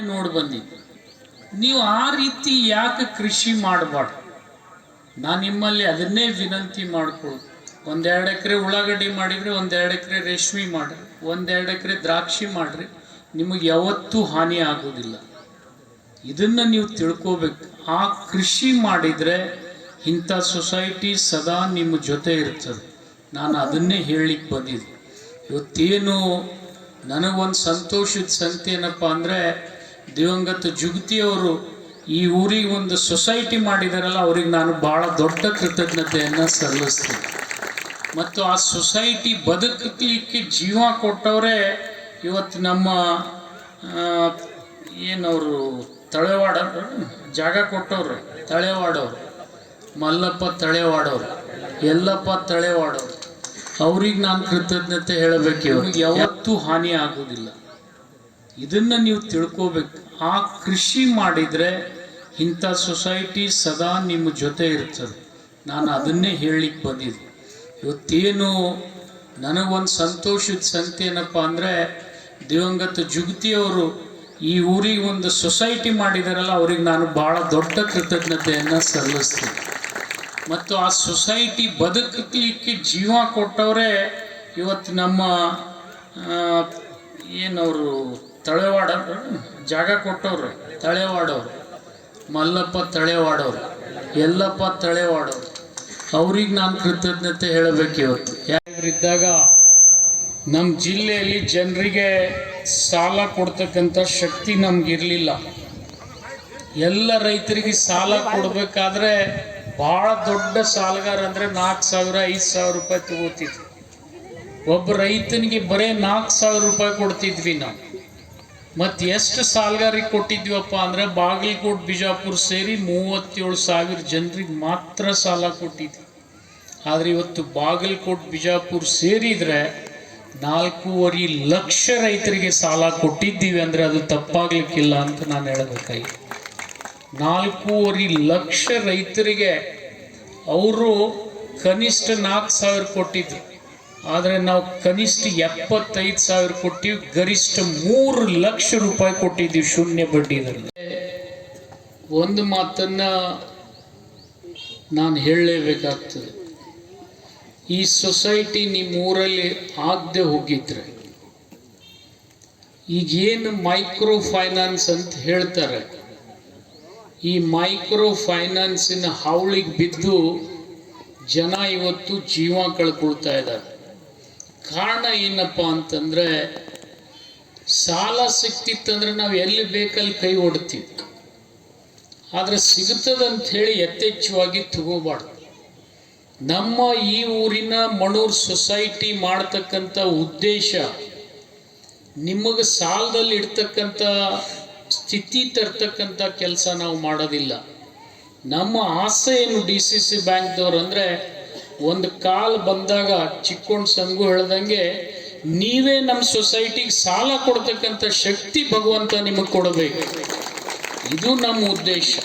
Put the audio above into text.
ನೋಡಿ ಬಂದಿದ್ದು ನೀವು ಆ ರೀತಿ ಯಾಕೆ ಕೃಷಿ ಮಾಡಬಾರ್ದು? ನಾನು ನಿಮ್ಮಲ್ಲಿ ಅದನ್ನೇ ವಿನಂತಿ ಮಾಡ್ಕೊಳ್ಳೋದು ಒಂದೆರಡು ಎಕರೆ ಉಳ್ಳಾಗಡ್ಡಿ ಮಾಡಿದರೆ ಒಂದೆರಡು ಎಕರೆ ರೇಷ್ಮೆ ಮಾಡಿರಿ, ಒಂದೆರಡು ಎಕರೆ ದ್ರಾಕ್ಷಿ ಮಾಡಿರಿ, ನಿಮಗೆ ಯಾವತ್ತೂ ಹಾನಿ ಆಗೋದಿಲ್ಲ. ಇದನ್ನು ನೀವು ತಿಳ್ಕೋಬೇಕು. ಆ ಕೃಷಿ ಮಾಡಿದರೆ ಇಂಥ ಸೊಸೈಟಿ ಸದಾ ನಿಮ್ಮ ಜೊತೆ ಇರ್ತದೆ. ನಾನು ಅದನ್ನೇ ಹೇಳಲಿಕ್ಕೆ ಬಂದಿದ್ದೆ. ಇವತ್ತೇನು ನನಗೊಂದು ಸಂತೋಷದ ಸಂಗತಿ ಏನಪ್ಪ ಅಂದರೆ ದಿವಂಗತ ಜುಗತಿಯವರು ಈ ಊರಿಗೆ ಒಂದು ಸೊಸೈಟಿ ಮಾಡಿದಾರಲ್ಲ, ಅವ್ರಿಗೆ ನಾನು ಭಾಳ ದೊಡ್ಡ ಕೃತಜ್ಞತೆಯನ್ನು ಸಲ್ಲಿಸ್ತೀನಿ. ಮತ್ತು ಆ ಸೊಸೈಟಿ ಬದುಕಲಿಕ್ಕೆ ಜೀವ ಕೊಟ್ಟವರೇ ಇವತ್ತು ನಮ್ಮ ಏನವರು, ತಳೆವಾಡ, ಜಾಗ ಕೊಟ್ಟವ್ರು, ತಳೆವಾಡವ್ರು, ಮಲ್ಲಪ್ಪ ತಳೆವಾಡವ್ರು ಎಲ್ಲಪ್ಪ ತಳೆವಾಡವ್ರು. ಅವ್ರಿಗೆ ನಾನು ಕೃತಜ್ಞತೆ ಹೇಳಬೇಕು, ಇವ್ರಿಗೆ ಯಾವತ್ತೂ ಹಾನಿ ಆಗೋದಿಲ್ಲ ಇದನ್ನು ನೀವು ತಿಳ್ಕೋಬೇಕು. ಆ ಕೃಷಿ ಮಾಡಿದರೆ ಇಂಥ ಸೊಸೈಟಿ ಸದಾ ನಿಮ್ಮ ಜೊತೆ ಇರ್ತದೆ. ನಾನು ಅದನ್ನೇ ಹೇಳಲಿಕ್ಕೆ ಬಂದಿದ್ದೆ. ಇವತ್ತೇನು ನನಗೊಂದು ಸಂತೋಷದ ಸಂಗತಿ ಏನಪ್ಪ ಅಂದರೆ, ದಿವಂಗತ ಜುಗತಿಯವರು ಈ ಊರಿಗೆ ಒಂದು ಸೊಸೈಟಿ ಮಾಡಿದಾರಲ್ಲ, ಅವ್ರಿಗೆ ನಾನು ಭಾಳ ದೊಡ್ಡ ಕೃತಜ್ಞತೆಯನ್ನು ಸಲ್ಲಿಸ್ತೀನಿ. ಮತ್ತು ಆ ಸೊಸೈಟಿ ಬದುಕಲಿಕ್ಕೆ ಜೀವ ಕೊಟ್ಟವರೇ ಇವತ್ತು ನಮ್ಮ ಏನವರು ತಳೆವಾಡ ಜಾಗ ಕೊಟ್ಟವ್ರು, ತಳೆವಾಡವ್ರು. ಮಲ್ಲಪ್ಪ ತಳೆವಾಡವ್ರು. ಎಲ್ಲಪ್ಪ ತಳೆವಾಡವ್ರು. ಅವ್ರಿಗೆ ನಾನು ಕೃತಜ್ಞತೆ ಹೇಳಬೇಕು ಇವತ್ತು. ಯಾರಿದ್ದಾಗ ನಮ್ಮ ಜಿಲ್ಲೆಯಲ್ಲಿ ಜನರಿಗೆ ಸಾಲ ಕೊಡ್ತಕ್ಕಂಥ ಶಕ್ತಿ ನಮಗಿರಲಿಲ್ಲ. ಎಲ್ಲ ರೈತರಿಗೆ ಸಾಲ ಕೊಡಬೇಕಾದ್ರೆ ಭಾಳ ದೊಡ್ಡ ಸಾಲಗಾರ ಅಂದರೆ ನಾಲ್ಕು ಸಾವಿರ, ಐದು ಸಾವಿರ ರೂಪಾಯಿ ತಗೋತಿದ್ವಿ. ಒಬ್ಬ ರೈತನಿಗೆ ಬರೇ ನಾಲ್ಕು ಸಾವಿರ ರೂಪಾಯಿ ಕೊಡ್ತಿದ್ವಿ ನಾವು. ಮತ್ತು ಎಷ್ಟು ಸಾಲ್ಗಾರಿಗೆ ಕೊಟ್ಟಿದ್ವಪ್ಪ ಅಂದರೆ ಬಾಗಲಕೋಟ್, ಬಿಜಾಪುರ ಸೇರಿ ಮೂವತ್ತೇಳು ಸಾವಿರ ಜನರಿಗೆ ಮಾತ್ರ ಸಾಲ ಕೊಟ್ಟಿದ್ವಿ. ಆದರೆ ಇವತ್ತು ಬಾಗಲಕೋಟ್, ಬಿಜಾಪುರ ಸೇರಿದರೆ ನಾಲ್ಕೂವರೆ ಲಕ್ಷ ರೈತರಿಗೆ ಸಾಲ ಕೊಟ್ಟಿದ್ದೀವಿ ಅಂದರೆ ಅದು ತಪ್ಪಾಗ್ಲಿಕ್ಕಿಲ್ಲ ಅಂತ ನಾನು ಹೇಳಬೇಕಾಗಿ. ನಾಲ್ಕೂವರೆ ಲಕ್ಷ ರೈತರಿಗೆ ಅವರು ಕನಿಷ್ಠ ನಾಲ್ಕು ಸಾವಿರ ಕೊಟ್ಟಿದ್ರು. ಆದರೆ ನಾವು ಕನಿಷ್ಠ ಎಪ್ಪತ್ತೈದು ಸಾವಿರ ಕೊಟ್ಟಿವಿ, ಗರಿಷ್ಠ ಮೂರು ಲಕ್ಷ ರೂಪಾಯಿ ಕೊಟ್ಟಿದ್ದೀವಿ ಶೂನ್ಯ ಬಡ್ಡಿದಲ್ಲಿ ಒಂದು ಮಾತನ್ನು ನಾನು ಹೇಳಲೇಬೇಕಾಗ್ತದೆ. ಈ ಸೊಸೈಟಿ ನಿಮ್ಮ ಊರಲ್ಲಿ ಆಗದೆ ಹೋಗಿದ್ರೆ, ಈಗೇನು ಮೈಕ್ರೋ ಫೈನಾನ್ಸ್ ಅಂತ ಹೇಳ್ತಾರೆ, ಈ ಮೈಕ್ರೋ ಫೈನಾನ್ಸಿನ ಹಾವಳಿಗೆ ಬಿದ್ದು ಜನ ಇವತ್ತು ಜೀವ ಕಳ್ಕೊಳ್ತಾ ಇದ್ದಾರೆ. ಕಾರಣ ಏನಪ್ಪ ಅಂತಂದ್ರೆ, ಸಾಲ ಸಿಕ್ತಿತ್ತಂದ್ರೆ ನಾವು ಎಲ್ಲಿ ಬೇಕಲ್ಲಿ ಕೈ ಹೊಡ್ತೀವಿ ಆದ್ರೆ ಸಿಗುತ್ತದಂತ ಹೇಳಿ ಯಥೇಚ್ಛವಾಗಿ ತಗೋಬಾರ್ದು. ನಮ್ಮ ಈ ಊರಿನ ಮಣೂರ್ ಸೊಸೈಟಿ ಮಾಡ್ತಕ್ಕಂಥ ಉದ್ದೇಶ, ನಿಮಗೆ ಸಾಲದಲ್ಲಿ ಇಡ್ತಕ್ಕಂಥ ಸ್ಥಿತಿ ತರ್ತಕ್ಕಂಥ ಕೆಲಸ ನಾವು ಮಾಡೋದಿಲ್ಲ. ನಮ್ಮ ಆಸೆ ಏನು ಡಿ ಸಿ ಸಿ ಬ್ಯಾಂಕ್ದವ್ರು ಅಂದರೆ ಒಂದು ಕಾಲ್ ಬಂದಾಗ ಚಿಕ್ಕೊಂಡು ಸಂಗು ಹೇಳ್ದಂಗೆ, ನೀವೇ ನಮ್ಮ ಸೊಸೈಟಿಗೆ ಸಾಲ ಕೊಡ್ತಕ್ಕಂಥ ಶಕ್ತಿ ಭಗವಂತ ನಿಮಗೆ ಕೊಡಬೇಕು. ಇದು ನಮ್ಮ ಉದ್ದೇಶ.